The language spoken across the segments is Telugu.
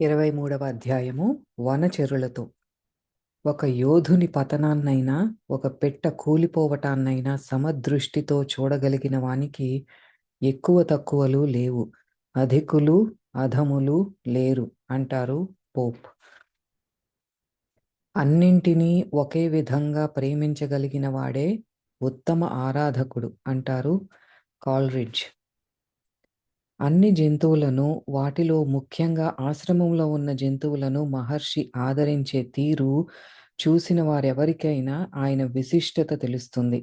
ఇరవై మూడవ అధ్యాయము వనచెరులతో ఒక యోధుని పతనాన్నైనా ఒక పెట్ట కూలిపోవటాన్నైనా సమదృష్టితో చూడగలిగిన వానికి ఎక్కువ తక్కువలు లేవు. అధికులు అధములు లేరు అంటారు పోప్. అన్నింటినీ ఒకే విధంగా ప్రేమించగలిగిన వాడే ఉత్తమ ఆరాధకుడు అంటారు కాల్రిడ్జ్. అన్ని జంతువులను వాటిలో ముఖ్యంగా ఆశ్రమంలో ఉన్న జంతువులను మహర్షి ఆదరించే తీరు చూసిన వారెవరికైనా ఆయన విశిష్టత తెలుస్తుంది.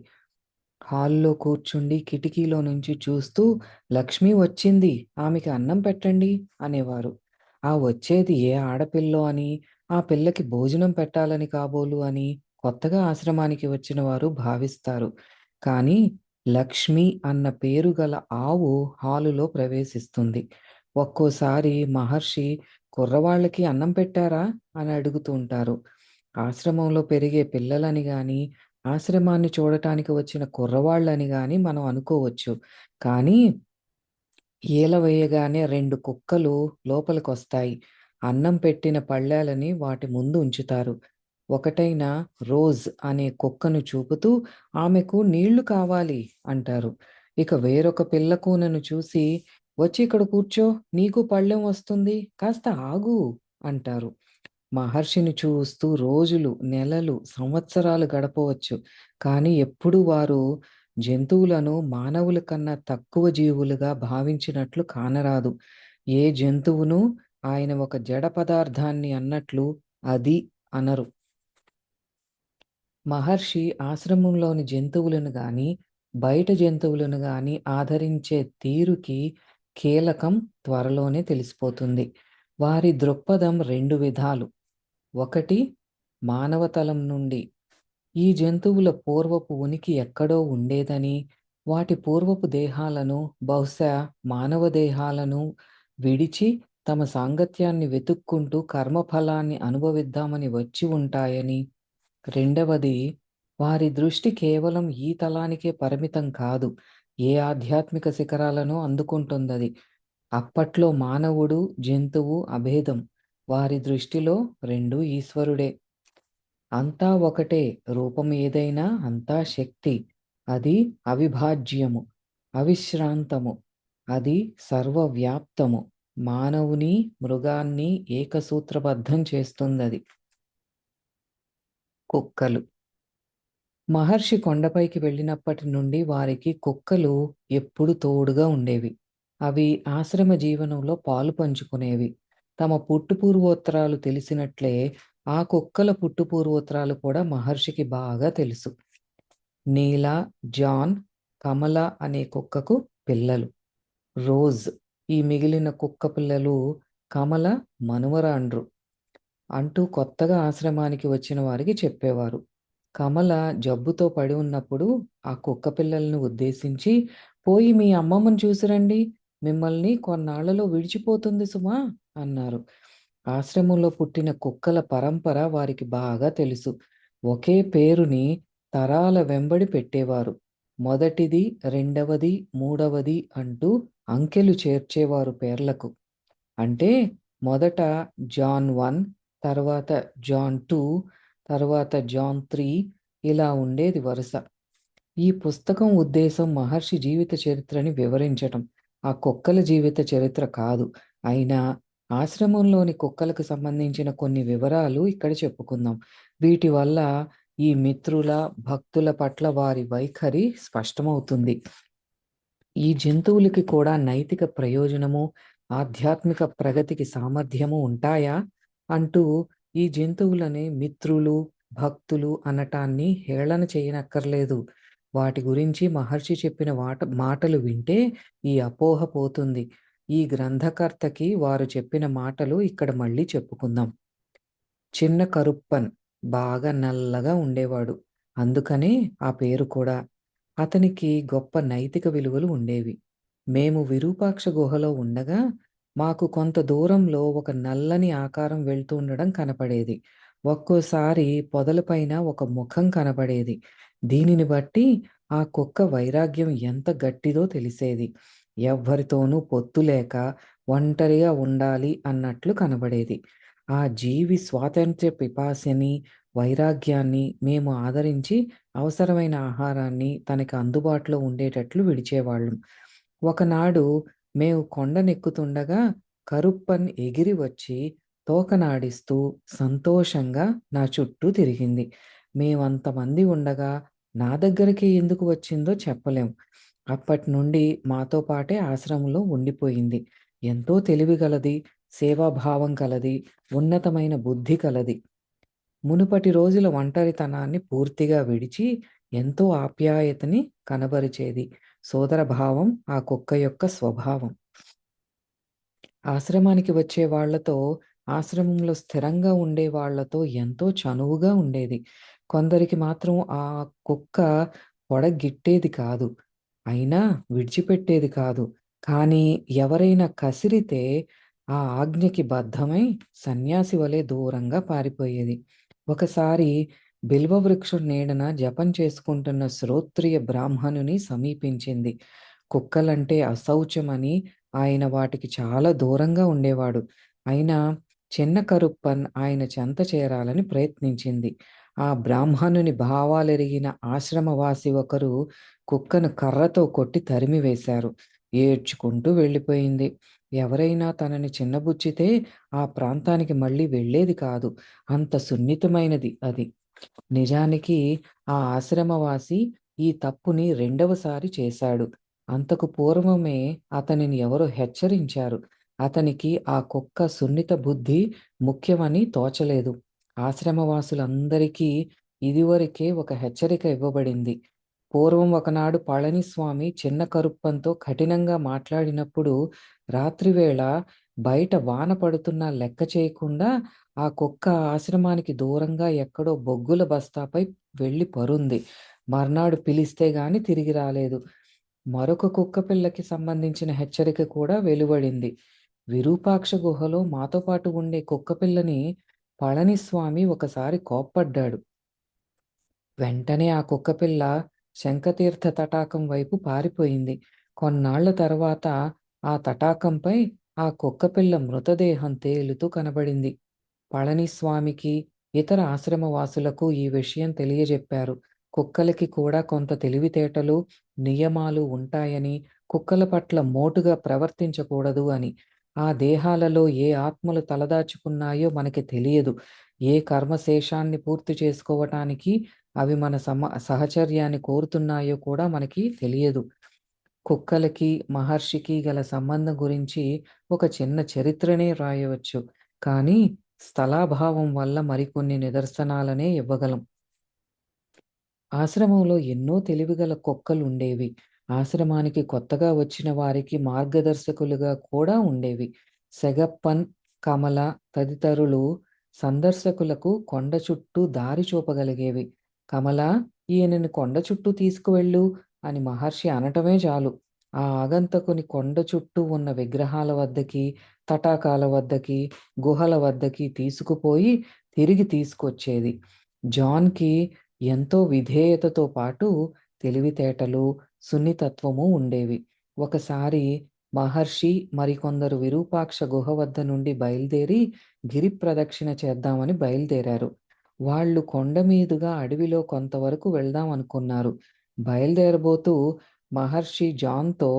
హాల్లో కూర్చుండి కిటికీలో నుంచి చూస్తూ లక్ష్మి వచ్చింది ఆమెకి అన్నం పెట్టండి అనేవారు. ఆ వచ్చేది ఏ ఆడపిల్లో అని ఆ పిల్లకి భోజనం పెట్టాలని కాబోలు అని కొత్తగా ఆశ్రమానికి వచ్చిన వారు భావిస్తారు. కానీ లక్ష్మి అన్న పేరు గల ఆవు హాలులో ప్రవేశిస్తుంది. ఒక్కోసారి మహర్షి కుర్రవాళ్ళకి అన్నం పెట్టారా? అని అడుగుతూ ఉంటారు. ఆశ్రమంలో పెరిగే పిల్లలని గాని ఆశ్రమాన్ని చూడటానికి వచ్చిన కుర్రవాళ్ళని గాని మనం అనుకోవచ్చు. కానీ ఈల వేయగానే రెండు కుక్కలు లోపలికి వస్తాయి అన్నం పెట్టిన పళ్ళాలని వాటి ముందు ఉంచుతారు. ఒకటైన రోజ్ అనే కుక్కను చూపుతూ ఆమెకు నీళ్ళు కావాలి అంటారు. ఇక వేరొక పిల్ల కూనను చూసి వచ్చి ఇక్కడ కూర్చో నీకు పళ్ళెం వస్తుంది కాస్త ఆగు అంటారు. మహర్షిని చూస్తూ రోజులు నెలలు సంవత్సరాలు గడపవచ్చు. కానీ ఎప్పుడు వారు జంతువులను మానవుల కన్నా తక్కువ జీవులుగా భావించినట్లు కానరాదు. ఏ జంతువును ఆయన ఒక జడ పదార్థాన్ని అన్నట్లు అది అనరు. మహర్షి ఆశ్రమంలోని జంతువులను గాని బయట జంతువులను గాని ఆదరించే తీరుకి కీలకం త్వరలోనే తెలిసిపోతుంది. వారి దృక్పథం రెండు విధాలు. ఒకటి మానవతలం నుండి. ఈ జంతువుల పూర్వపు ఉనికి ఎక్కడో ఉండేదని వాటి పూర్వపు దేహాలను బహుశా మానవ దేహాలను విడిచి తమ సాంగత్యాన్ని వెతుక్కుంటూ కర్మఫలాన్ని అనుభవిద్దామని వచ్చి ఉంటాయని రెండవది వారి దృష్టి కేవలం ఈ తలానికే పరిమితం కాదు ఏ ఆధ్యాత్మిక శిఖరాలను అందుకుంటుందది. అప్పట్లో మానవుడు జంతువు అభేదం వారి దృష్టిలో రెండు ఈశ్వరుడే. అంతా ఒకటే రూపం ఏదైనా అంతా శక్తి అది అవిభాజ్యము అవిశ్రాంతము అది సర్వవ్యాప్తము మానవుని మృగాన్ని ఏకసూత్రబద్ధం చేస్తుందది కుక్కలు. మహర్షి కొండపైకి వెళ్ళినప్పటి నుండి వారికి కుక్కలు ఎప్పుడు తోడుగా ఉండేవి. అవి ఆశ్రమ జీవనంలో పాలు పంచుకునేవి. తమ పుట్టుపూర్వోత్తరాలు తెలిసినట్లే ఆ కుక్కల పుట్టుపూర్వోత్తరాలు కూడా మహర్షికి బాగా తెలుసు. నీల జాన్ కమల అనే కుక్కకు పిల్లలు. రోజ్ ఈ మిగిలిన కుక్క పిల్లలు కమల మనువరాండ్రు అంటూ కొత్తగా ఆశ్రమానికి వచ్చిన వారికి చెప్పేవారు. కమల జబ్బుతో పడి ఉన్నప్పుడు ఆ కుక్క పిల్లలను ఉద్దేశించి పోయి మీ అమ్మమ్మను చూసిరండి. మిమ్మల్ని కొన్నాళ్ళలో విడిచిపోతుంది సుమా అన్నారు. ఆశ్రమంలో పుట్టిన కుక్కల పరంపర వారికి బాగా తెలుసు. ఒకే పేరుని తరాల వెంబడి పెట్టేవారు. మొదటిది రెండవది మూడవది అంటూ అంకెలు చేర్చేవారు పేర్లకు. అంటే మొదట జాన్ వన్ తర్వాత జాన్ టూ తర్వాత జాన్ త్రీ ఇలా ఉండేది వరుస. ఈ పుస్తకం ఉద్దేశం మహర్షి జీవిత చరిత్రని వివరించటం. ఆ కుక్కల జీవిత చరిత్ర కాదు. అయినా ఆశ్రమంలోని కుక్కలకు సంబంధించిన కొన్ని వివరాలు ఇక్కడ చెప్పుకుందాం. వీటి వల్ల ఈ మిత్రుల భక్తుల పట్ల వారి వైఖరి స్పష్టమవుతుంది. ఈ జంతువులకి కూడా నైతిక ప్రయోజనము ఆధ్యాత్మిక ప్రగతికి సామర్థ్యము ఉంటాయా? అంటూ ఈ జంతువులని మిత్రులు భక్తులు అనటాన్ని హేళన చేయనక్కర్లేదు. వాటి గురించి మహర్షి చెప్పిన వాట మాటలు వింటే ఈ అపోహ పోతుంది. ఈ గ్రంథకర్తకి వారు చెప్పిన మాటలు ఇక్కడ మళ్ళీ చెప్పుకుందాం. చిన్న కరుప్పన్ బాగా నల్లగా ఉండేవాడు. అందుకనే ఆ పేరు కూడా. అతనికి గొప్ప నైతిక విలువలు ఉండేవి. మేము విరూపాక్ష గుహలో ఉండగా మాకు కొంత దూరంలో ఒక నల్లని ఆకారం వెళ్తూ ఉండడం కనపడేది ఒక్కోసారి పొదలపైన ఒక ముఖం కనపడేది దీనిని బట్టి ఆ కుక్క వైరాగ్యం ఎంత గట్టిదో తెలిసేది ఎవ్వరితోనూ పొత్తు లేక ఒంటరిగా ఉండాలి అన్నట్లు కనబడేది. ఆ జీవి స్వాతంత్ర్య పిపాసిని, వైరాగ్యాన్ని మేము ఆదరించి అవసరమైన ఆహారాన్ని తనకి అందుబాటులో ఉండేటట్లు విడిచేవాళ్ళం. ఒకనాడు మేము కొండనెక్కుతుండగా కరుప్పన్ ఎగిరి వచ్చి తోకనాడిస్తూ సంతోషంగా నా చుట్టూ తిరిగింది. మేమంతమంది ఉండగా నా దగ్గరికి ఎందుకు వచ్చిందో చెప్పలేం. అప్పటి నుండి మాతో పాటే ఆశ్రమంలో ఉండిపోయింది. ఎంతో తెలివిగలది, సేవాభావం కలది, ఉన్నతమైన బుద్ధి కలది. మునుపటి రోజుల ఒంటరితనాన్ని పూర్తిగా విడిచి ఎంతో ఆప్యాయతని కనబరిచేది. సోదరభావం ఆ కుక్క యొక్క స్వభావం. ఆశ్రమానికి వచ్చే వాళ్ళతో, ఆశ్రమంలో స్థిరంగా ఉండే వాళ్ళతో ఎంతో చనువుగా ఉండేది. కొందరికి మాత్రం ఆ కుక్క పొడగిట్టేది కాదు. అయినా విడిచిపెట్టేది కాదు. కానీ ఎవరైనా కసిరితే ఆ ఆజ్ఞకి బద్ధమై సన్యాసి వలె దూరంగా పారిపోయేది. ఒకసారి బిల్వవృక్షం నీడన జపం చేసుకుంటున్న శ్రోత్రియ బ్రాహ్మణుని సమీపించింది. కుక్కలంటే అశౌచమని ఆయన వాటికి చాలా దూరంగా ఉండేవాడు. అయినా చిన్న కరుప్పన్ ఆయన చెంత చేరాలని ప్రయత్నించింది. ఆ బ్రాహ్మణుని భావాలెరిగిన ఆశ్రమవాసి ఒకరు కుక్కను కర్రతో కొట్టి తరిమివేశారు. ఏడ్చుకుంటూ వెళ్ళిపోయింది. ఎవరైనా తనని చిన్నబుచ్చితే ఆ ప్రాంతానికి మళ్ళీ వెళ్ళేది కాదు. అంత సున్నితమైనది అది. నిజానికి ఆ ఆశ్రమవాసి ఈ తప్పుని రెండవసారి చేశాడు. అంతకు పూర్వమే అతనిని ఎవరో హెచ్చరించారు. అతనికి ఆ కుక్క సున్నిత బుద్ధి ముఖ్యమని తోచలేదు. ఆశ్రమవాసులందరికీ ఇదివరకే ఒక హెచ్చరిక ఇవ్వబడింది. పూర్వం ఒకనాడు పళనిస్వామి చిన్న కరుప్పంతో కఠినంగా మాట్లాడినప్పుడు రాత్రివేళ బయట వాన పడుతున్నా లెక్క చేయకుండా ఆ కుక్క ఆశ్రమానికి దూరంగా ఎక్కడో బొగ్గుల బస్తాపై వెళ్ళి పరుంది. మర్నాడు పిలిస్తే గాని తిరిగి రాలేదు. మరొక కుక్కపిల్లకి సంబంధించిన హెచ్చరిక కూడా వెలువడింది. విరూపాక్ష గుహలో మాతో పాటు ఉండే కుక్కపిల్లని పళనిస్వామి ఒకసారి కోప్పడ్డాడు. వెంటనే ఆ కుక్కపిల్ల శంఖతీర్థ తటాకం వైపు పారిపోయింది. కొన్నాళ్ళ తర్వాత ఆ తటాకంపై ఆ కుక్కపిల్ల మృతదేహం తేలుతూ కనబడింది. పళనిస్వామికి, ఇతర ఆశ్రమవాసులకు ఈ విషయం తెలియజెప్పారు. కుక్కలకి కూడా కొంత తెలివితేటలు, నియమాలు ఉంటాయని, కుక్కల పట్ల మోటుగా ప్రవర్తించకూడదు అని. ఆ దేహాలలో ఏ ఆత్మలు తలదాచుకున్నాయో మనకి తెలియదు. ఏ కర్మశేషాన్ని పూర్తి చేసుకోవటానికి అవి మన సమ సహచర్యాన్ని కోరుతున్నాయో కూడా మనకి తెలియదు. కుక్కలకి, మహర్షికి గల సంబంధం గురించి ఒక చిన్న చరిత్రనే రాయవచ్చు. కానీ స్థలాభావం వల్ల మరికొన్ని నిదర్శనాలనే ఇవ్వగలం. ఆశ్రమంలో ఎన్నో తెలివిగల కుక్కలుండేవి. ఆశ్రమానికి కొత్తగా వచ్చిన వారికి మార్గదర్శకులుగా కూడా ఉండేవి. సెగప్పన్, కమల తదితరులు సందర్శకులకు కొండ చుట్టూ దారి చూపగలిగేవి. కమల ఈయనని కొండ చుట్టూ తీసుకువెళ్ళు అని మహర్షి అనటమే చాలు. ఆ ఆగంతకుని కొండ చుట్టూ ఉన్న విగ్రహాల వద్దకి, తటాకాల వద్దకి, గుహల వద్దకి తీసుకుపోయి తిరిగి తీసుకొచ్చేది. జాన్‌కి ఎంతో విధేయతతో పాటు తెలివితేటలు, సున్నితత్వము ఉండేవి. ఒకసారి మహర్షి మరికొందరు విరూపాక్ష గుహ వద్ద నుండి బయలుదేరి గిరి ప్రదక్షిణ చేద్దామని బయలుదేరారు. వాళ్ళు కొండ మీదుగా అడవిలో కొంతవరకు వెళ్దాం అనుకున్నారు. బయలుదేరబోతూ మహర్షి జాన్‌తో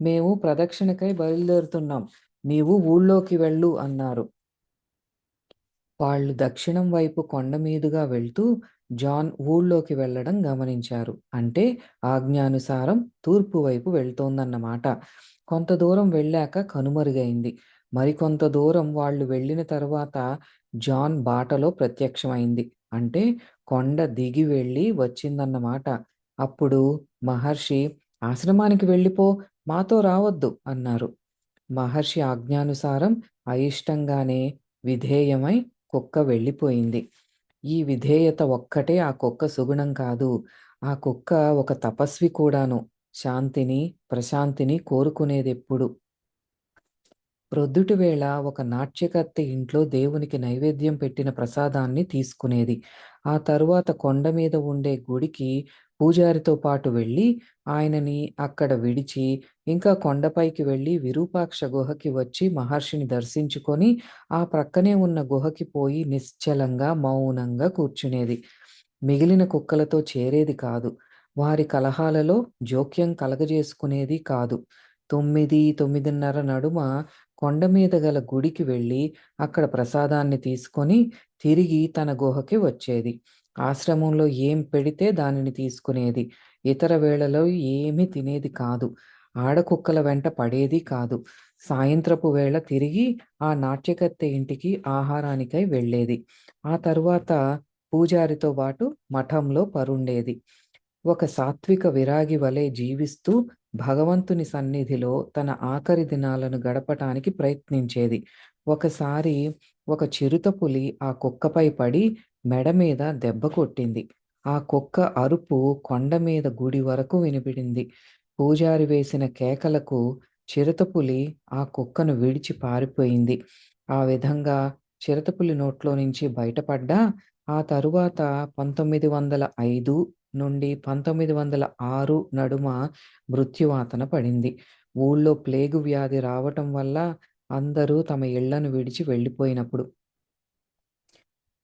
"మేము ప్రదక్షిణకై బయలుదేరుతున్నాం. నీవు ఊళ్ళోకి వెళ్ళు" అన్నారు. వాళ్ళు దక్షిణం వైపు కొండ మీదుగా వెళ్తూ జాన్ ఊళ్ళోకి వెళ్ళడం గమనించారు. అంటే ఆజ్ఞానుసారం తూర్పు వైపు వెళ్తోందన్నమాట. కొంత దూరం వెళ్ళాక కనుమరుగైంది. మరికొంత దూరం వాళ్ళు వెళ్ళిన తర్వాత జాన్ బాటలో ప్రత్యక్షమైంది. అంటే కొండ దిగి వెళ్ళి వచ్చిందన్నమాట. అప్పుడు మహర్షి "ఆశ్రమానికి వెళ్ళిపో, మాతో రావద్దు" అన్నారు. మహర్షి ఆజ్ఞానుసారం అయిష్టంగానే విధేయమై కుక్క వెళ్ళిపోయింది. ఈ విధేయత ఒక్కటే ఆ కుక్క సుగుణం కాదు. ఆ కుక్క ఒక తపస్వి కూడాను. శాంతిని, ప్రశాంతిని కోరుకునేదెప్పుడు. ప్రొద్దుటివేళ ఒక నాట్యకత్తె ఇంట్లో దేవునికి నైవేద్యం పెట్టిన ప్రసాదాన్ని తీసుకునేది. ఆ తరువాత కొండ మీద ఉండే గుడికి పూజారితో పాటు వెళ్ళి ఆయనని అక్కడ విడిచి ఇంకా కొండపైకి వెళ్ళి విరూపాక్ష గుహకి వచ్చి మహర్షిని దర్శించుకొని ఆ ప్రక్కనే ఉన్న గుహకి పోయి నిశ్చలంగా మౌనంగా కూర్చునేది. మిగిలిన కుక్కలతో చేరేది కాదు. వారి కలహాలలో జోక్యం కలగజేసుకునేది కాదు. తొమ్మిది తొమ్మిదిన్నర నడుమ కొండ మీద గల గుడికి వెళ్ళి అక్కడ ప్రసాదాన్ని తీసుకొని తిరిగి తన గుహకి వచ్చేది. ఆశ్రమంలో ఏం పెడితే దానిని తీసుకునేది? ఇతర వేళలో ఏమీ తినేది కాదు. ఆడకుక్కల వెంట పడేది కాదు. సాయంత్రపు వేళ తిరిగి ఆ నాట్యకత్తె ఇంటికి ఆహారానికై వెళ్ళేది. ఆ తరువాత పూజారితో పాటు మఠంలో పరుండేది. ఒక సాత్విక విరాగి వలె జీవిస్తూ భగవంతుని సన్నిధిలో తన ఆఖరి దినాలను గడపటానికి ప్రయత్నించేది. ఒకసారి ఒక చిరుతపులి ఆ కుక్కపై పడి మెడ మీద దెబ్బ కొట్టింది. ఆ కుక్క అరుపు కొండ మీద గుడి వరకు వినిపిడింది పూజారి వేసిన కేకలకు చిరుతపులి ఆ కుక్కను విడిచి పారిపోయింది. ఆ విధంగా చిరుతపులి నోట్లో నుంచి బయటపడ్డా ఆ తరువాత పంతొమ్మిది వందల ఐదు నుండి పంతొమ్మిది వందల ఆరు నడుమ మృత్యువాతన పడింది. ఊళ్ళో ప్లేగు వ్యాధి రావటం వల్ల అందరూ తమ ఇళ్ళను విడిచి వెళ్ళిపోయినప్పుడు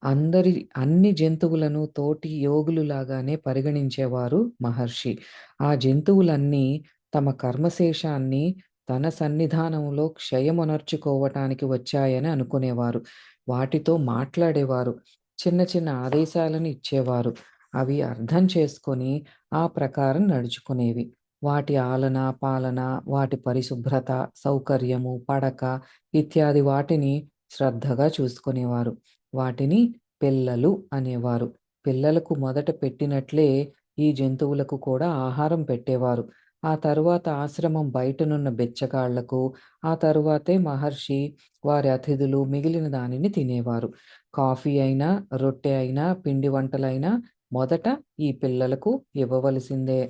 అందరి అన్ని జంతువులను తోటి యోగులు లాగానే పరిగణించేవారు మహర్షి. ఆ జంతువులన్నీ తమ కర్మశేషాన్ని తన సన్నిధానంలో క్షయమునర్చుకోవటానికి వచ్చాయని అనుకునేవారు. వాటితో మాట్లాడేవారు. చిన్న చిన్న ఆదేశాలను ఇచ్చేవారు. అవి అర్థం చేసుకొని ఆ ప్రకారం నడుచుకునేవి. వాటి ఆలన, పాలన, వాటి పరిశుభ్రత, సౌకర్యము, పడక ఇత్యాది వాటిని శ్రద్ధగా చూసుకునేవారు. వాటిని పిల్లలు అనేవారు. పిల్లలకు మొదట పెట్టినట్లే ఈ జంతువులకు కూడా ఆహారం పెట్టేవారు. ఆ తరువాత ఆశ్రమం బయటనున్న బెచ్చగాళ్ళకు, ఆ తరువాతే మహర్షి, వారి అతిథులు మిగిలిన దానిని తినేవారు. కాఫీ అయినా, రొట్టె అయినా, పిండి వంటలైనా మొదట ఈ పిల్లలకు ఇవ్వవలసిందే.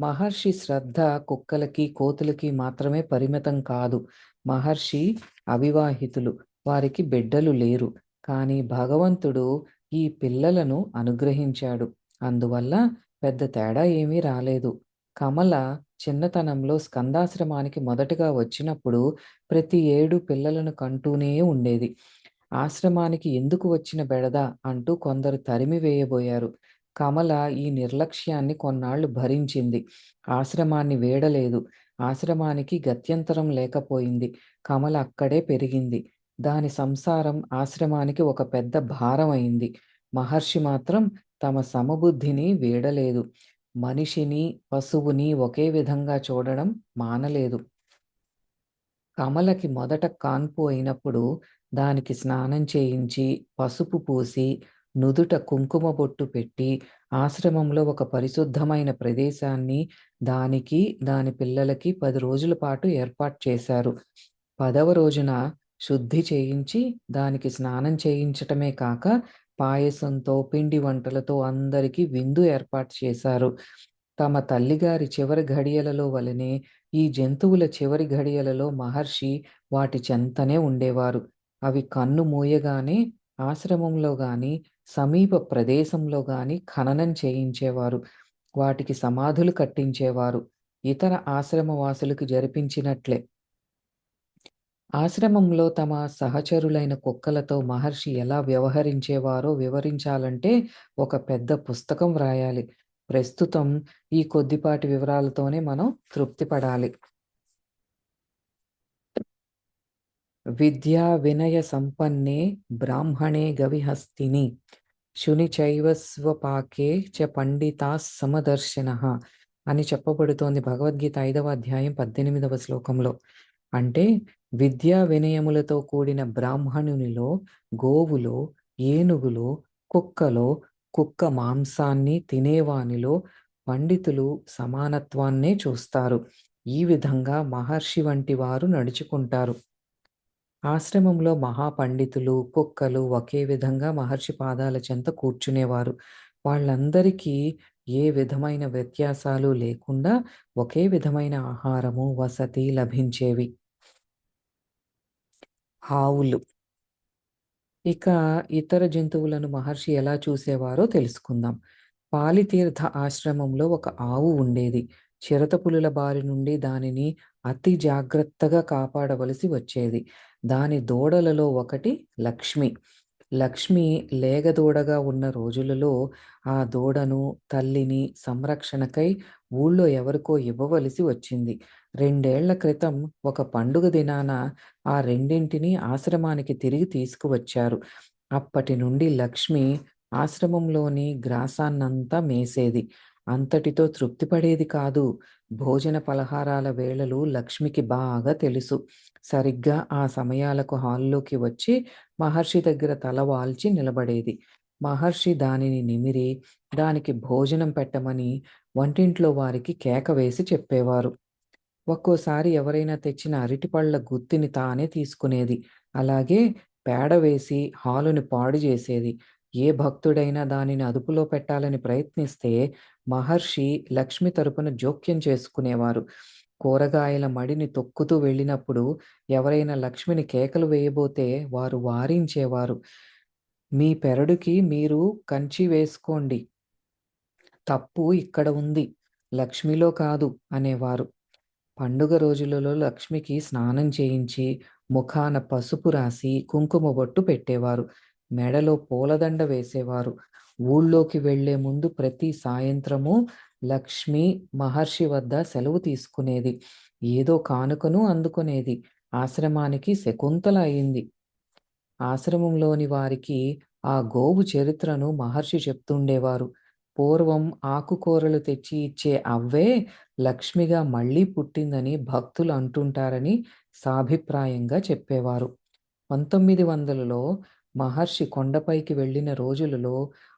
మహర్షి శ్రద్ధ కుక్కలకి, కోతులకి మాత్రమే పరిమితం కాదు. మహర్షి అవివాహితులు. వారికి బిడ్డలు లేరు. కానీ భగవంతుడు ఈ పిల్లలను అనుగ్రహించాడు. అందువల్ల పెద్ద తేడా ఏమీ రాలేదు. కమల చిన్నతనంలో స్కందాశ్రమానికి మొదటగా వచ్చినప్పుడు ప్రతి ఏడు పిల్లలను కంటూనే ఉండేది. ఆశ్రమానికి ఎందుకు వచ్చిన బెడద అంటూ కొందరు తరిమి వేయబోయారు. కమల ఈ నిర్లక్ష్యాన్ని కొన్నాళ్ళు భరించింది. ఆశ్రమాన్ని వీడలేదు. ఆశ్రమానికి గత్యంతరం లేకపోయింది. కమల అక్కడే పెరిగింది. దాని సంసారం ఆశ్రమానికి ఒక పెద్ద భారమైంది. మహర్షి మాత్రం తమ సమబుద్ధిని వీడలేదు. మనిషిని, పశువుని ఒకే విధంగా చూడడం మానలేదు. కమలకి మొదట కాన్పు అయినప్పుడు దానికి స్నానం చేయించి, పసుపు పూసి, నుదుట కుంకుమ బొట్టు పెట్టి, ఆశ్రమంలో ఒక పరిశుద్ధమైన ప్రదేశాన్ని దానికి, దాని పిల్లలకి పది రోజుల పాటు ఏర్పాటు చేశారు. పదవ రోజున శుద్ధి చేయించి, దానికి స్నానం చేయించటమే కాక, పాయసంతో, పిండి వంటలతో అందరికీ విందు ఏర్పాటు చేశారు. తమ తల్లిగారి చివరి ఘడియలలో వలనే ఈ జంతువుల చివరి ఘడియలలో మహర్షి వాటి చెంతనే ఉండేవారు. అవి కన్ను మూయగానే ఆశ్రమంలో గాని, సమీప ప్రదేశంలో గాని ఖననం చేయించేవారు. వాటికి సమాధులు కట్టించేవారు. ఇతర ఆశ్రమవాసులకు జరిపించినట్లే. ఆశ్రమంలో తమ సహచరులైన కుక్కలతో మహర్షి ఎలా వ్యవహరించేవారో వివరించాలంటే ఒక పెద్ద పుస్తకం వ్రాయాలి. ప్రస్తుతం ఈ కొద్దిపాటి వివరాలతోనే మనం తృప్తి పడాలి. విద్యా వినయ సంపన్నే బ్రాహ్మణే గవిహస్తిని శుని చైవస్వపాకే చ పండితా సమదర్శిన అని చెప్పబడుతోంది భగవద్గీత ఐదవ అధ్యాయం పద్దెనిమిదవ శ్లోకంలో. అంటే విద్యా వినయములతో కూడిన బ్రాహ్మణునిలో, గోవులో, ఏనుగులో, కుక్కలో, కుక్క మాంసాన్ని తినేవానిలో పండితులు సమానత్వాన్నే చూస్తారు. ఈ విధంగా మహర్షి వంటి వారు నడుచుకుంటారు. ఆశ్రమంలో మహాపండితులు, కుక్కలు ఒకే విధంగా మహర్షి పాదాల చెంత కూర్చునేవారు. వాళ్ళందరికీ ఏ విధమైన వ్యత్యాసాలు లేకుండా ఒకే విధమైన ఆహారము, వసతి లభించేవి. ఆవులు ఇక ఇతర జంతువులను మహర్షి ఎలా చూసేవారో తెలుసుకుందాం. పాలితీర్థ ఆశ్రమంలో ఒక ఆవు ఉండేది. చిరతపులుల బారి నుండి దానిని అతి జాగ్రత్తగా కాపాడవలసి వచ్చేది. దాని దూడలలో ఒకటి లక్ష్మి. లక్ష్మి లేగదూడగా ఉన్న రోజులలో ఆ దూడను, తల్లిని సంరక్షణకై ఊళ్ళో ఎవరికో ఇవ్వవలసి వచ్చింది. రెండేళ్ళ క్రితం ఒక పండుగ దినాన ఆ రెండింటిని ఆశ్రమానికి తిరిగి తీసుకువచ్చారు. అప్పటి నుండి లక్ష్మి ఆశ్రమంలోని గ్రాసాన్నంతా మేసేది. అంతటితో తృప్తిపడేది కాదు. భోజన పలహారాల వేళలు లక్ష్మికి బాగా తెలుసు. సరిగ్గా ఆ సమయాలకు హాల్లోకి వచ్చి మహర్షి దగ్గర తల వాల్చి నిలబడేది. మహర్షి దానిని నిమిరి, దానికి భోజనం పెట్టమని వంటింట్లో వారికి కేక వేసి చెప్పేవారు. ఒక్కోసారి ఎవరైనా తెచ్చిన అరటిపళ్ళ గుత్తిని తానే తీసుకునేది. అలాగే పేడ వేసి హాలుని పాడు చేసేది. ఏ భక్తుడైనా దానిని అదుపులో పెట్టాలని ప్రయత్నిస్తే మహర్షి లక్ష్మి తరపున జోక్యం చేసుకునేవారు. కూరగాయల మడిని తొక్కుతూ వెళ్ళినప్పుడు ఎవరైనా లక్ష్మిని కేకలు వేయబోతే వారు వారించేవారు. మీ పెరడుకి మీరు కంచి వేసుకోండి. తప్పు ఇక్కడ ఉంది. లక్ష్మిలో కాదు అనేవారు. పండుగ రోజులలో లక్ష్మికి స్నానం చేయించి, ముఖాన పసుపు రాసి, కుంకుమ బొట్టు పెట్టేవారు. మెడలో పూలదండ వేసేవారు. ఊళ్ళోకి వెళ్ళే ముందు ప్రతి సాయంత్రము లక్ష్మి మహర్షి వద్ద సెలవు తీసుకునేది. ఏదో కానుకను అందుకునేది. ఆశ్రమానికి శకుంతల అయింది. ఆశ్రమంలోని వారికి ఆ గోవు చరిత్రను మహర్షి చెప్తుండేవారు. పూర్వం ఆకుకూరలు తెచ్చి ఇచ్చే అవ్వే లక్ష్మిగా మళ్ళీ పుట్టిందని భక్తులు అంటుంటారని సాభిప్రాయంగా చెప్పేవారు. పంతొమ్మిది వందలలో మహర్షి కొండపైకి వెళ్ళిన రోజులలో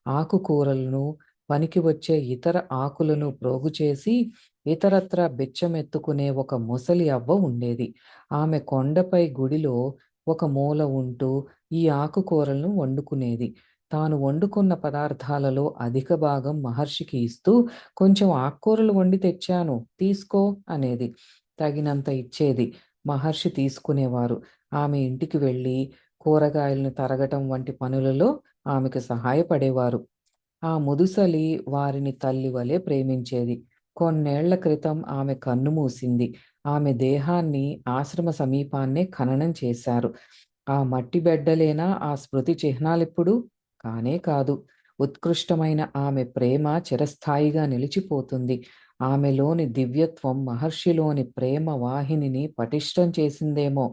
ఆకుకూరలను, పనికి వచ్చే ఇతర ఆకులను ప్రోగుచేసి ఇతరత్ర బిచ్చమెత్తుకునే ఒక ముసలి అవ్వ ఉండేది. ఆమె కొండపై గుడిలో ఒక మూల ఉంటూ ఈ ఆకుకూరలను వండుకునేది. తాను వండుకున్న పదార్థాలలో అధిక భాగం మహర్షికి ఇస్తూ కొంచెం ఆకుకూరలు వండి తెచ్చాను తీసుకో అనేది. తగినంత ఇచ్చేది. మహర్షి తీసుకునేవారు. ఆమె ఇంటికి వెళ్ళి కూరగాయలను తరగటం వంటి పనులలో ఆమెకు సహాయపడేవారు. ఆ ముదుసలి వారిని తల్లి వలె ప్రేమించేది. కొన్నేళ్ళ క్రితం ఆమె కన్ను మూసింది ఆమె దేహాన్ని ఆశ్రమ సమీపాన్నే ఖననం చేశారు. ఆ మట్టి బెడ్డలేనా ఆ స్మృతి చిహ్నాలిప్పుడు? కానే కాదు. ఉత్కృష్టమైన ఆమె ప్రేమ చిరస్థాయిగా నిలిచిపోతుంది. ఆమెలోని దివ్యత్వం మహర్షిలోని ప్రేమ వాహినిని పటిష్టం చేసిందేమో!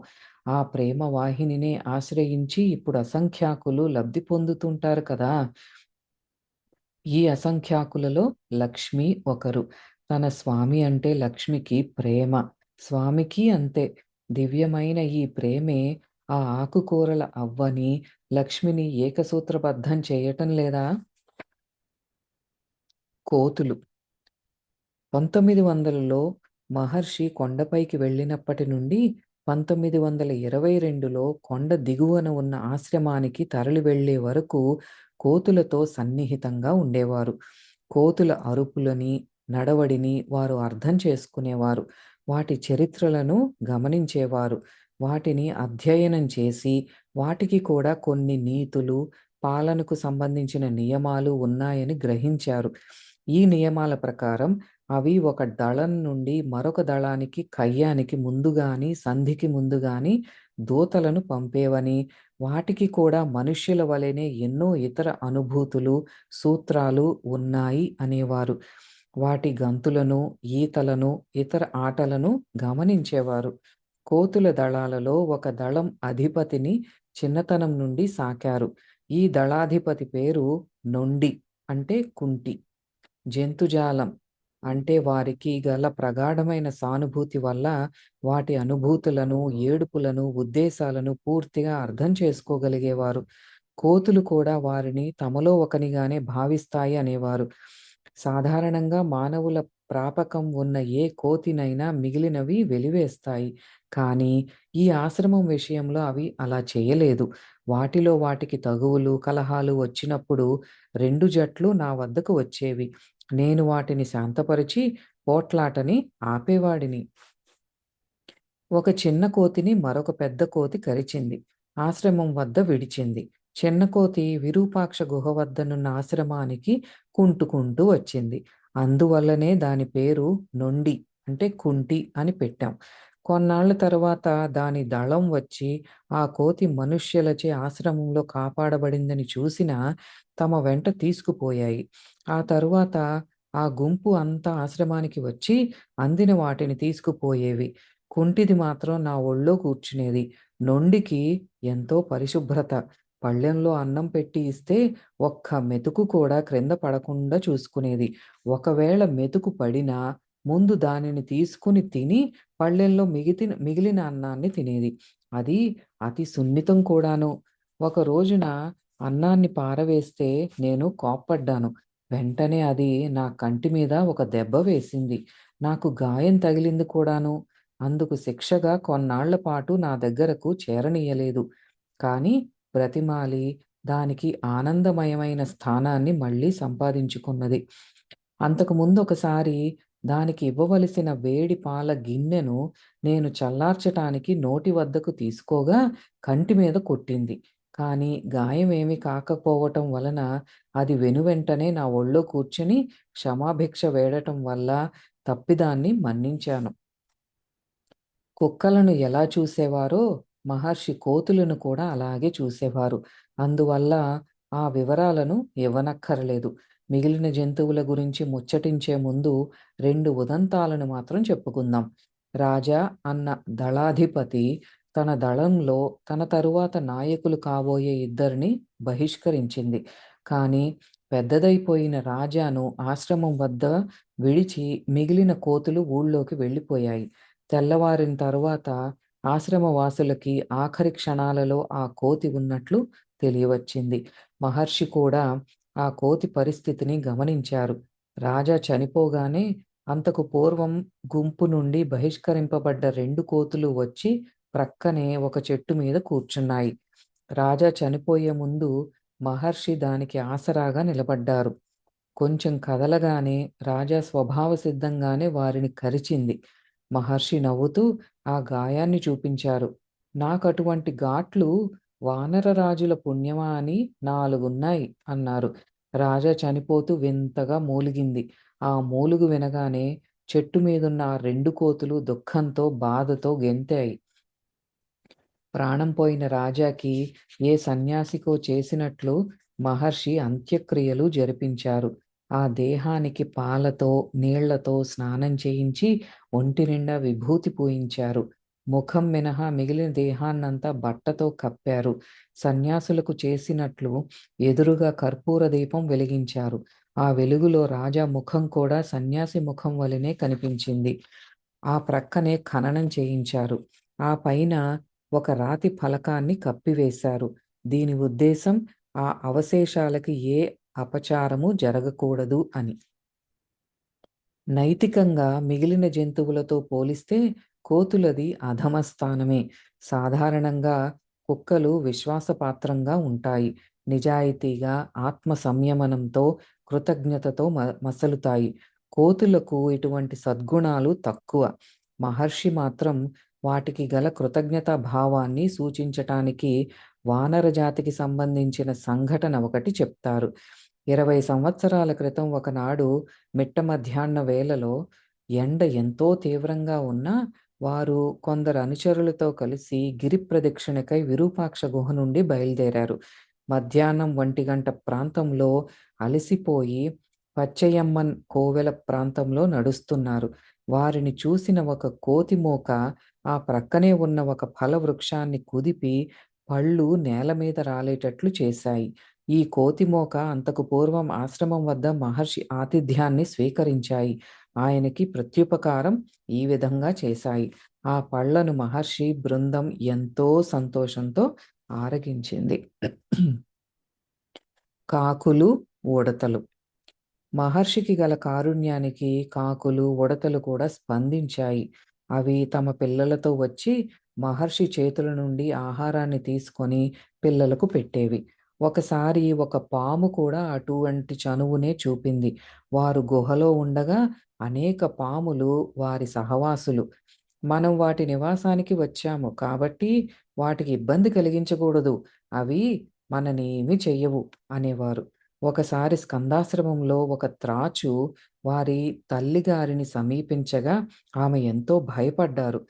ఆ ప్రేమ వాహినినే ఆశ్రయించి ఇప్పుడు అసంఖ్యాకులు లబ్ధి పొందుతుంటారు కదా! ఈ అసంఖ్యాకులలో లక్ష్మి ఒకరు. తన స్వామి అంటే లక్ష్మికి ప్రేమ. స్వామికి అంతే. దివ్యమైన ఈ ప్రేమే ఆ ఆకుకూరల అవ్వని, లక్ష్మిని ఏకసూత్రబద్ధం చేయటం లేదా? కోతులు పంతొమ్మిది వందలలో మహర్షి కొండపైకి వెళ్ళినప్పటి నుండి పంతొమ్మిది వందల ఇరవై రెండులో కొండ దిగువన ఉన్న ఆశ్రమానికి తరలి వెళ్ళే వరకు కోతులతో సన్నిహితంగా ఉండేవారు. కోతుల అరుపులని, నడవడిని వారు అర్థం చేసుకునేవారు. వాటి చరిత్రలను గమనించేవారు. వాటిని అధ్యయనం చేసి వాటికి కూడా కొన్ని నీతులు, పాలనకు సంబంధించిన నియమాలు ఉన్నాయని గ్రహించారు. ఈ నియమాల ప్రకారం అవి ఒక దళం నుండి మరొక దళానికి కయ్యానికి ముందుగాని, సంధికి ముందుగాని దూతలను పంపేవని, వాటికి కూడా మనుష్యుల వలెనే ఎన్నో ఇతర అనుభూతులు, సూత్రాలు ఉన్నాయి అనేవారు. వాటి గంతులను, ఈతలను, ఇతర ఆటలను గమనించేవారు. కోతుల దళాలలో ఒక దళం అధిపతిని చిన్నతనం నుండి సాకారు. ఈ దళాధిపతి పేరు నొండి అంటే కుంటి. జంతుజాలం అంటే వారికి గల ప్రగాఢమైన సానుభూతి వల్ల వాటి అనుభూతులను, ఏడుపులను, ఉద్దేశాలను పూర్తిగా అర్థం చేసుకోగలిగేవారు. కోతులు కూడా వారిని తమలో ఒకనిగానే భావిస్తాయి అనేవారు. సాధారణంగా మానవుల ప్రాపకం ఉన్న ఏ కోతినైనా మిగిలినవి వెలివేస్తాయి. కానీ ఈ ఆశ్రమం విషయంలో అవి అలా చేయలేదు. వాటిలో వాటికి తగువులు, కలహాలు వచ్చినప్పుడు రెండు జట్లు నా వద్దకు వచ్చేవి. నేను వాటిని శాంతపరిచి పోట్లాటని ఆపేవాడిని. ఒక చిన్న కోతిని మరొక పెద్ద కోతి కరిచింది. ఆశ్రమం వద్ద విడిచింది. చిన్న కోతి విరూపాక్ష గుహ వద్దనున్న ఆశ్రమానికి కుంటుకుంటూ వచ్చింది. అందువల్లనే దాని పేరు నొండి అంటే కుంటి అని పెట్టాం. కొన్నాళ్ళ తర్వాత దాని దళం వచ్చి ఆ కోతి మనుష్యులచే ఆశ్రమంలో కాపాడబడిందని చూసినా తమ వెంట తీసుకుపోయాయి. ఆ తరువాత ఆ గుంపు అంతా ఆశ్రమానికి వచ్చి అందిన వాటిని తీసుకుపోయేవి. కుంటిది మాత్రం నా ఒళ్ళో కూర్చునేది. నొండికి ఎంతో పరిశుభ్రత. పళ్ళెంలో అన్నం పెట్టి ఇస్తే ఒక్క మెతుకు కూడా క్రింద పడకుండా చూసుకునేది. ఒకవేళ మెతుకు పడినా ముందు దానిని తీసుకుని తిని పళ్ళెంలో మిగితిన మిగిలిన అన్నాన్ని తినేది. అది అతి సున్నితం కూడాను. ఒక రోజున అన్నాన్ని పారవేస్తే నేను కోప్పడ్డాను. వెంటనే అది నా కంటి మీద ఒక దెబ్బ వేసింది. నాకు గాయం తగిలింది కూడాను. అందుకు శిక్షగా కొన్నాళ్ళ పాటు నా దగ్గరకు చేరనీయలేదు. కానీ బ్రతిమాలి దానికి ఆనందమయమైన స్థానాన్ని మళ్ళీ సంపాదించుకున్నది. అంతకుముందు ఒకసారి దానికి ఇవ్వవలసిన వేడి పాల గిన్నెను నేను చల్లార్చటానికి నోటి వద్దకు తీసుకోగా కంటి మీద కొట్టింది. కానీ గాయమేమి కాకపోవటం వలన అది వెనువెంటనే నా ఒళ్ళో కూర్చుని క్షమాభిక్ష వేడటం వల్ల తప్పిదాన్ని మన్నించాను. కుక్కలను ఎలా చూసేవారో మహర్షి కోతులను కూడా అలాగే చూసేవారు. అందువల్ల ఆ వివరాలను ఇవ్వనక్కరలేదు. మిగిలిన జంతువుల గురించి ముచ్చటించే ముందు రెండు ఉదంతాలను మాత్రం చెప్పుకుందాం. రాజా అన్న దళాధిపతి తన దళంలో తన తరువాత నాయకులు కాబోయే ఇద్దరిని బహిష్కరించింది. కానీ పెద్దదైపోయిన రాజాను ఆశ్రమం వద్ద విడిచి మిగిలిన కోతులు ఊళ్ళోకి వెళ్ళిపోయాయి. తెల్లవారిన తరువాత ఆశ్రమవాసులకి ఆఖరి క్షణాలలో ఆ కోతి ఉన్నట్లు తెలియవచ్చింది. మహర్షి కూడా ఆ కోతి పరిస్థితిని గమనించారు. రాజా చనిపోగానే అంతకు పూర్వం గుంపు నుండి బహిష్కరింపబడ్డ రెండు కోతులు వచ్చి ప్రక్కనే ఒక చెట్టు మీద కూర్చున్నాయి. రాజా చనిపోయే ముందు మహర్షి దానికి ఆసరాగా నిలబడ్డారు. కొంచెం కదలగానే రాజా స్వభావ సిద్ధంగానే వారిని కరిచింది. మహర్షి నవ్వుతూ ఆ గాయాన్ని చూపించారు. నాకటువంటి ఘాట్లు వానరరాజుల పుణ్యమా అని నాలుగున్నాయి అన్నారు. రాజా చనిపోతూ వింతగా మూలిగింది. ఆ మూలుగు వినగానే చెట్టు మీదున్న ఆ రెండు కోతులు దుఃఖంతో, బాధతో గెంతాయి. ప్రాణం పోయిన రాజాకి ఏ సన్యాసికో చేసినట్లు మహర్షి అంత్యక్రియలు జరిపించారు. ఆ దేహానికి పాలతో, నీళ్ళతో స్నానం చేయించి ఒంటినిండా విభూతి పూయించారు. ముఖం మినహా మిగిలిన దేహాన్నంతా బట్టతో కప్పారు. సన్యాసులకు చేసినట్లు ఎదురుగా కర్పూర దీపం వెలిగించారు. ఆ వెలుగులో రాజా ముఖం కూడా సన్యాసి ముఖం వలెనే కనిపించింది. ఆ ప్రక్కనే ఖననం చేయించారు. ఆ పైన ఒక రాతి ఫలకాన్ని కప్పివేశారు. దీని ఉద్దేశం ఆ అవశేషాలకి ఏ అపచారము జరగకూడదు అని. నైతికంగా మిగిలిన జంతువులతో పోలిస్తే కోతులది అధమస్థానమే. సాధారణంగా కుక్కలు విశ్వాసపాత్రంగా ఉంటాయి. నిజాయితీగా, ఆత్మ సంయమనంతో, కృతజ్ఞతతో మ మసలుతాయి. కోతులకు ఇటువంటి సద్గుణాలు తక్కువ. మహర్షి మాత్రం వాటికి గల కృతజ్ఞతా భావాన్ని సూచించటానికి వానర జాతికి సంబంధించిన సంఘటన ఒకటి చెప్తారు. ఇరవై సంవత్సరాల క్రితం ఒకనాడు మిట్ట మధ్యాహ్న వేళలో ఎండ ఎంతో తీవ్రంగా ఉన్నా వారు కొందరు అనుచరులతో కలిసి గిరి ప్రదక్షిణకై విరూపాక్ష గుహ నుండి బయలుదేరారు. మధ్యాహ్నం ఒంటిగంట ప్రాంతంలో అలసిపోయి పచ్చయమ్మన్ కోవెల ప్రాంతంలో నడుస్తున్నారు. వారిని చూసిన ఒక కోతిమోక ఆ ప్రక్కనే ఉన్న ఒక ఫల వృక్షాన్ని కుదిపి పళ్ళు నేల మీద రాలేటట్లు చేశాయి. ఈ కోతిమోక అంతకు పూర్వం ఆశ్రమం వద్ద మహర్షి ఆతిథ్యాన్ని స్వీకరించాయి. ఆయనకి ప్రత్యుపకారం ఈ విధంగా చేశాయి. ఆ పళ్ళను మహర్షి బృందం ఎంతో సంతోషంతో ఆరగించింది. కాకులు, ఉడతలు మహర్షికి గల కారుణ్యానికి కాకులు, ఉడతలు కూడా స్పందించాయి. అవి తమ పిల్లలతో వచ్చి మహర్షి చేతుల నుండి ఆహారాన్ని తీసుకొని పిల్లలకు పెట్టేవి. ఒకసారి ఒక పాము కూడా అటువంటి చనువునే చూపింది. వారు గుహలో ఉండగా అనేక పాములు వారి సహవాసులు. మనం వాటి నివాసానికి వచ్చాము కాబట్టి వాటికి ఇబ్బంది కలిగించకూడదు. అవి మననేమి చెయ్యవు అనేవారు. ఒకసారి స్కందాశ్రమంలో ఒక త్రాచు వారి తల్లిగారిని సమీపించగా ఆమె ఎంతో భయపడ్డారు.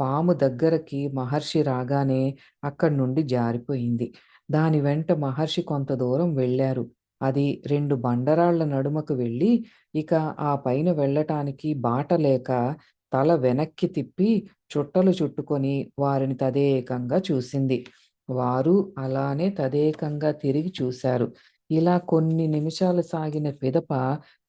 పాము దగ్గరకి మహర్షి రాగానే అక్కడి నుండి జారిపోయింది. దాని వెంట మహర్షి కొంత దూరం వెళ్ళారు అది రెండు బండరాళ్ళ నడుమకు వెళ్ళి ఇక ఆ పైన వెళ్ళటానికి బాట లేక తల వెనక్కి తిప్పి చుట్టలు చుట్టుకొని వారిని తదేకంగా చూసింది. వారు అలానే తదేకంగా తిరిగి చూశారు. ఇలా కొన్ని నిమిషాలు సాగిన పిదప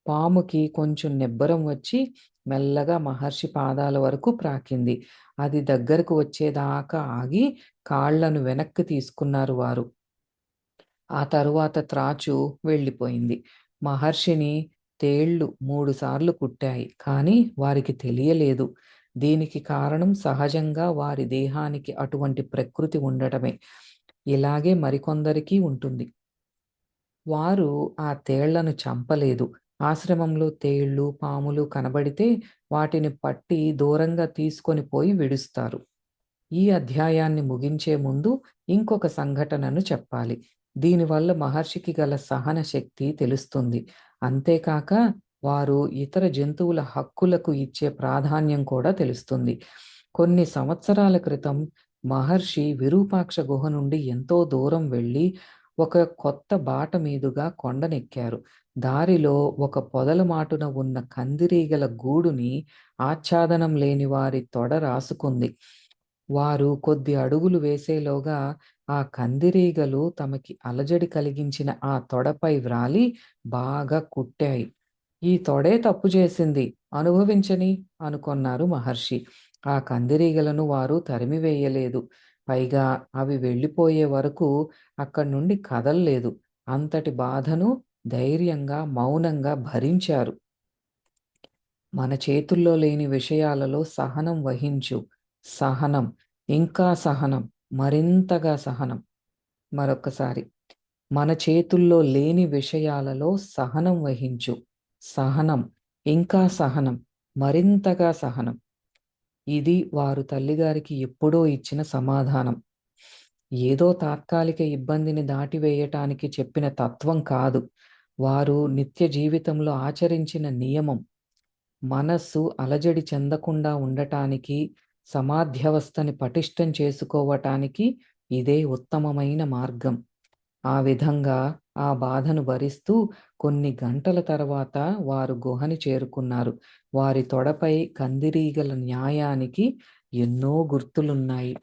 పాముకి కొంచెం నిబ్బరం వచ్చి మెల్లగా మహర్షి పాదాల వరకు ప్రాకింది. అది దగ్గరకు వచ్చేదాకా ఆగి కాళ్ళను వెనక్కి తీసుకున్నారు వారు. ఆ తరువాత త్రాచు వెళ్ళిపోయింది. మహర్షిని తేళ్ళు మూడుసార్లు కుట్టాయి. కానీ వారికి తెలియలేదు. దీనికి కారణం సహజంగా వారి దేహానికి అటువంటి ప్రకృతి ఉండటమే. ఇలాగే మరికొందరికీ ఉంటుంది. వారు ఆ తేళ్ళను చంపలేదు. ఆశ్రమంలో తేళ్ళు, పాములు కనబడితే వాటిని పట్టి దూరంగా తీసుకొని పోయి విడుస్తారు. ఈ అధ్యాయాన్ని ముగించే ముందు ఇంకొక సంఘటనను చెప్పాలి. దీనివల్ల మహర్షికి గల సహన శక్తి తెలుస్తుంది. అంతేకాక వారు ఇతర జంతువుల హక్కులకు ఇచ్చే ప్రాధాన్యం కూడా తెలుస్తుంది. కొన్ని సంవత్సరాల క్రితం మహర్షి విరూపాక్ష గుహ నుండి ఎంతో దూరం వెళ్ళి ఒక కొత్త బాట మీదుగా కొండనెక్కారు. దారిలో ఒక పొదల మాటున ఉన్న కందిరీగల గూడుని ఆచ్ఛాదనం లేని వారి తొడ రాసుకుంది. వారు కొద్ది అడుగులు వేసేలోగా ఆ కందిరీగలు తమకి అలజడి కలిగించిన ఆ తొడపై వ్రాలి బాగా కుట్టాయి. ఈ తొడే తప్పు చేసింది. అనుభవించని అనుకొన్నారు మహర్షి. ఆ కందిరీగలను వారు తరిమివేయలేదు. పైగా అవి వెళ్ళిపోయే వరకు అక్కడి నుండి కదల్లేదు. అంతటి బాధను ధైర్యంగా, మౌనంగా భరించారు. మన చేతుల్లో లేని విషయాలలో సహనం వహించు. సహనం, ఇంకా సహనం, మరింతగా సహనం. మరొకసారి మన చేతుల్లో లేని విషయాలలో సహనం వహించు. సహనం, ఇంకా సహనం, మరింతగా సహనం. ఇది వారు తల్లిగారికి ఎప్పుడో ఇచ్చిన సమాధానం. ఏదో తాత్కాలిక ఇబ్బందిని దాటివేయటానికి చెప్పిన తత్వం కాదు. వారు నిత్య జీవితంలో ఆచరించిన నియమం. మనస్సు అలజడి చెందకుండా ఉండటానికి, సమాధ్యవస్థని పటిష్టం చేసుకోవటానికి ఇదే ఉత్తమమైన మార్గం. ఆ విధంగా ఆ బాధను భరిస్తూ కొన్ని గంటల తర్వాత వారు గుహని చేరుకున్నారు. వారి తొడపై కందిరీగల న్యాయానికి ఎన్నో గుర్తులున్నాయి.